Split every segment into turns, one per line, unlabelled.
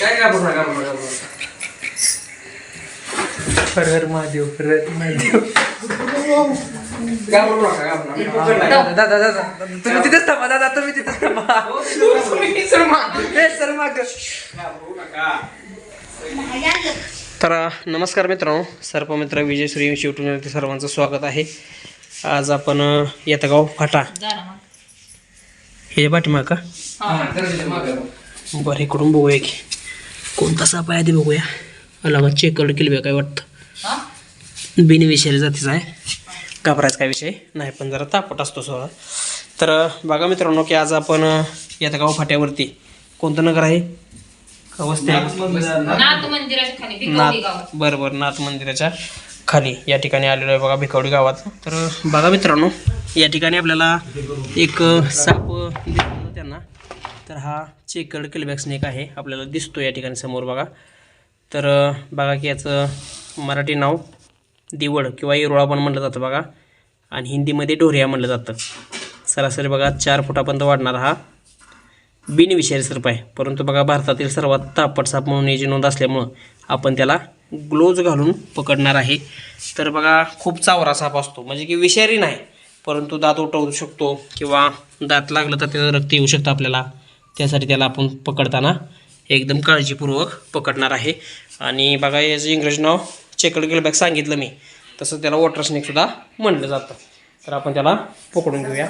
काय घाबरू नका घाबरू नका,
हर हर महादेव हर हर महादेव
घाबरू नका घाबरू नका
दादा दादा दादा तुम्ही तिथेच थांबा दादा तुम्ही तिथेच थांबा
सर माग.
हे सर माग
घाबरू नका. तर नमस्कार मित्रांनो सर्पमित्र विजय श्री यूट्यूबवरती सर्वांचं स्वागत आहे आज आपण येतगाव फाटा हे पाठीमाग का बरं इकडून बघूया की. कोणता साप आहे आधी बघूया. अलग चेक करून केली काय वाटतं. बिनविषारी जातीचा आहे. घाबरायचा काय विषय? नाही पण जरा तापट असतो सोळा तर बघा मित्रांनो की आज आपण अ, येतगाव फाट्यावरती कोणतं नगर आहे? वस्ती?
नाथ मंदिराच्या खाली भिकवडी गावात.
नाथ बरं बरं नाथ मंदिराच्या खाली. या ठिकाणी आलेलो आहे बघा भिकवडी गावात. तर बघा मित्रांनो या ठिकाणी आपल्याला एक साप अ, त्यांना. तर हा चेकर्ड किलबॅक स्नेक आहे आपल्याला दिसतो या ठिकाणी समोर बघा. तर बघा की याचं मराठी नाव दिवड किंवा इरोळा पण म्हटलं जातं बघा. आणि हिंदीमध्ये ढोरिया म्हटलं जातं. सरासरी बघा चार फुटापर्यंत वाढणारा हा बिनविषारी सर्प आहे. परंतु बघा भारतातील सर्वात तापट साप म्हणून याची नोंद असल्यामुळं आपण त्याला ग्लोज घालून पकडणार आहे. तर बघा खूप चावरा साप असतो. म्हणजे की विषारी नाही. परंतु दात उठवू शकतो किंवा दात लागलं तर त्याचं रक्त येऊ शकतं आपल्याला. त्यासाठी त्याला आपण पकडताना एकदम काळजीपूर्वक पकडणार आहे. आणि बघा याचं इंग्रजी नाव चेकड गिलबॅक सांगितलं मी. तसं त्याला वॉटर स्नेकसुद्धा म्हणलं जातं. तर आपण त्याला पकडून घेऊया.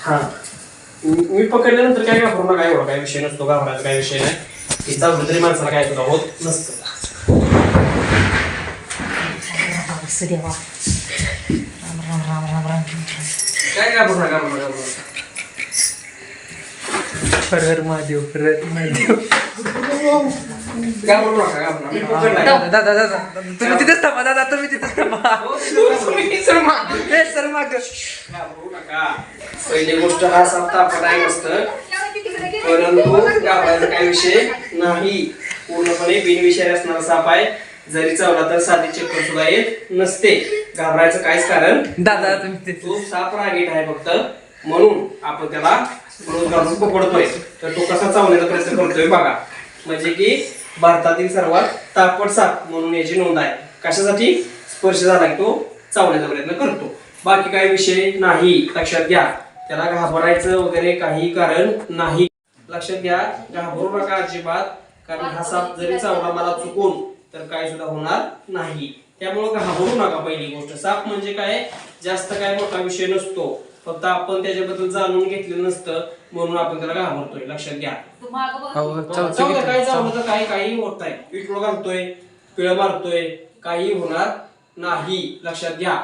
हां. मी पकडल्यानंतर काय घाबरू नका एवढा. काय विषय नसतो घाबरायचा काय विषय नाही. तिचा तरी माणसाला काय सुद्धा होत नसतं.
राम राम राम राम
काय घाबरू नका घाबरू
हर हर महादेव हर हर महादेव
घाबरू नका घाबरू नका. मी पकडलाय.
दादा दादा दादा तुम्ही तिथेच थांबा दादा तुम्ही तिथेच थांबा.
तुम्ही सर माग.
हे सर माग
घाबरू नका. पहिली गोष्ट हा साप तापट आहे मस्त परंतु घाबरायचा काय विषय नाही. पूर्णपणे बिनविषारी असणारा साप आहे. जरी चावला तर साधी चक्कर सुद्धा येत नसते. घाबरायचं काहीच कारण
दादा तुम्ही
तो साप रागीट आहे फक्त. म्हणून आपण त्याला घालून पकडतोय. तर तो कसा चावण्याचा प्रयत्न करतोय बघा. म्हणजे की भारतातील सर्वात तापट साप म्हणून याची नोंद आहे. कशासाठी? स्पर्श झाला की तो चावण्याचा प्रयत्न करतो. बाकी काही विषय नाही. लक्षात घ्या. त्याला घाबरायचं वगैरे काही कारण नाही. लक्षात घ्या. घाबरू नका अजिबात. कारण हा साप जरी चावला मला चुकून तर काय सुद्धा होणार नाही. त्यामुळं घाबरू नका पहिली गोष्ट. साप म्हणजे काय? जास्त काय मोठा विषय नसतो. फक्त आपण त्याच्याबद्दल जाणून घेतलेलं नसतं म्हणून आपण त्याला घाबरतोय. लक्षात घ्या.
हो,
जाऊ दे, काय
ते.
जाऊ तर काही काही होत नाही विटलो घालतोय पिळ मारतोय काही होणार नाही. लक्षात घ्या.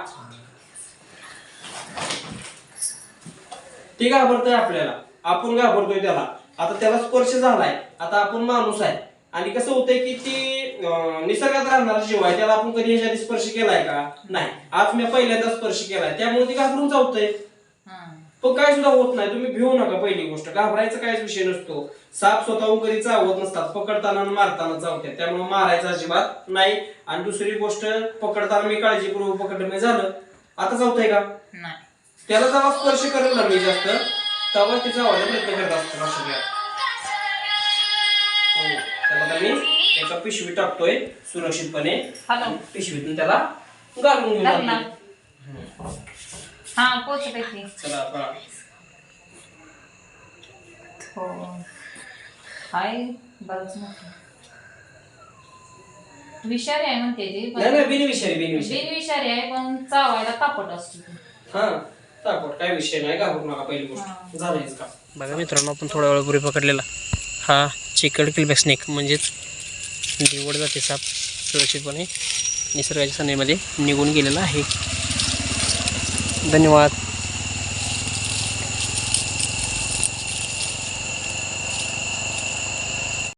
ते घाबरतोय आपल्याला. आपण घाबरतोय त्याला. आता त्याला स्पर्श झालाय. आता आपण माणूस आहे. आणि कसं होतंय की ती निसर्गात राहणारा जीव आहे त्याला आपण कधी ह्याच्या स्पर्श केलाय का? नाही. आज मी पहिल्यांदा स्पर्श केलाय. त्यामुळे ती घाबरून चावतंय
हा.
पण काय सुद्धा होत नाही. तुम्ही भिवू नका पहिली गोष्ट. घाबरायचा काहीच विषय नसतो. साप स्वतःहून कधी चावत नसतात. पकडताना आणि मारताना चावतात. त्यामुळे मारायचं अजिबात नाही. आणि दुसरी गोष्ट पकडताना मी काळजीपूर्वक पकडलं मी झालं. आता चावतंय का?
नाही.
त्याला जेव्हा स्पर्श करेल ना मी जास्त तेव्हा ते चावायला प्रयत्न करत असतो. लक्षात घ्या. त्याला आता मी एका पिशवी टाकतोय सुरक्षितपणे.
हॅलो.
पिशवीतून त्याला घालून घेऊन.
हा पोचत
चला आता.
हो. हाय विषारी आहे म्हणते ते
नाही नाही बिनविषारी बिनविषारी.
बिनविषारी आहे पण चावायला तापट असतो
हा तापट. काय विषय नाही घाबरू नका पहिली
हा.
गोष्ट झालंयच का बघा मित्रांनो आपण थोड्या वेळापूर्वी पकडलेला. हा. चिकड किलबॅक स्नेक म्हणजेच निवड जाते साप सुरक्षितपणे. निसर्गाच्या सनेमध्ये निघून गेलेला आहे. धन्यवाद.